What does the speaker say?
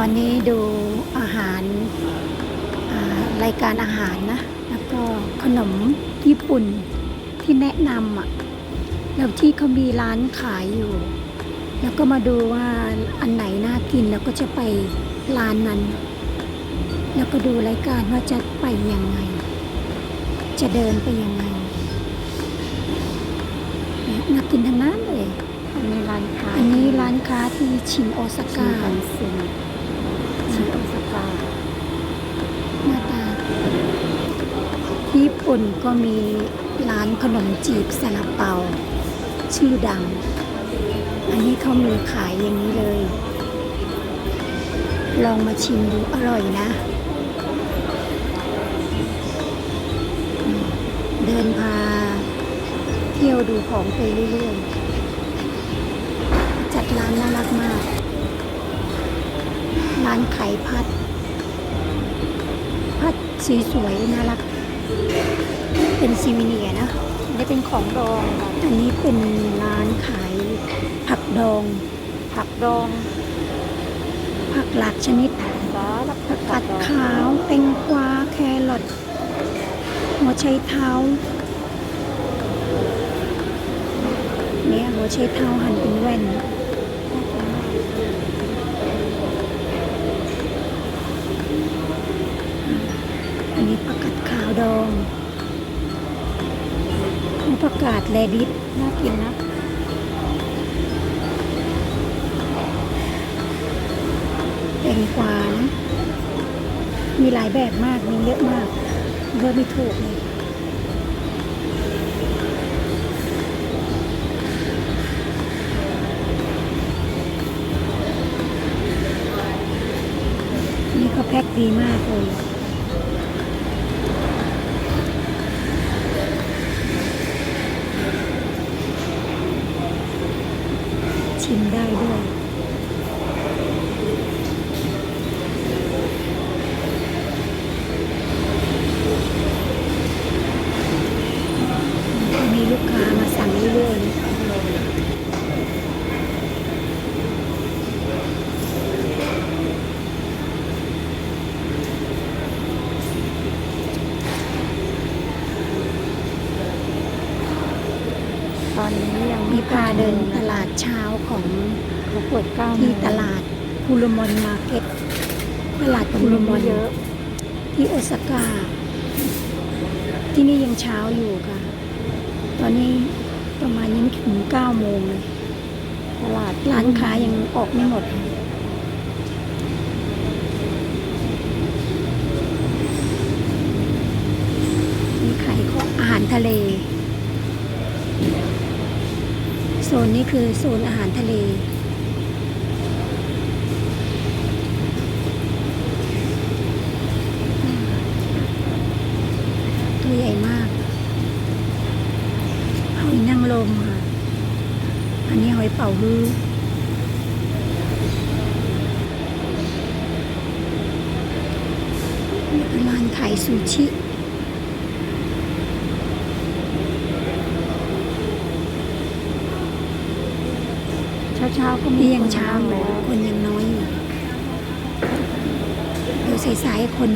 อนนี้ดูอาหารอ่ารายการอาหารนะ แล้วก็ขนมญี่ปุ่นที่แนะนำอะแล้วที่เขามีร้านขายอยู่ แล้วก็มาดูว่าอันไหนน่ากินแล้วก็จะไปร้านนั้น แล้วก็ดูรายการว่าจะไปยังไง จะเดินไปยังไงเนี่ยน่ากินทั้งนั้นเลยอันนี้ร้านค้าอันนี้ร้านค้าที่ชินโอซาชินก้าคันเซ็น ชินโอซาก้าหน้าตาที่ญี่ปุ่นก็มีร้านขนมจีบซาลาเปา ชื่อดัง อันนี้เขามีขายอย่างนี้เลย ลองมาชิมดูอร่อยนะ เดินพาเที่ยวดูของไปเรื่อยๆจัดร้านน่ารักมาก ร้านไข่พัด พัดสีสวยน่ารัก เป็นซีวิเนียร์นะอันนี้เป็นของดองค่ะอันนี้เป็นร้านขายผักดอง ผักดอง ผักหลากชนิดสารพัดผัดดองขาวแตงกวาแครอทหัวไชเท้าเนี่ยหัวไชเท้าหั่นเป็นแว่นอัน ดองผักกาดแลดิสน่ากินนะแตงกวานะมีหลายแบบมาก มีเยอะมากเลือกไม่ถูกเลยนี่เขาแพ็คดีมากเลย ชิมได้ด้วยมีลูกค้ามาสั่งเรื่อยๆ ตอนนี้ยังมีพาเดินตลาดเช้าของเขาเปิดเก้าโมที่งตลาดคูรุมอนมาร์เก็ตตลาดคูรุมอนเยอะที่โอซาก้าที่นี่ยังเช้าอยู่ค่ะ ตอนนี้ประมาณยังไม่ถึงเก้าโมงเลยตลาดร้านค้ายังออกไม่หมดมีขายของอาหารทะเล โซนนี้คือโซนอาหารทะเล ตัวใหญ่มากหอยนางรมค่ะ อันนี้หอยเป่าฮื้อร้านขายซูชิ เช้าเช้าๆก็มีนี่ยังเช้าคนอยู่แล้วคนยังน้อยอยู่เดี๋ยวสายๆคน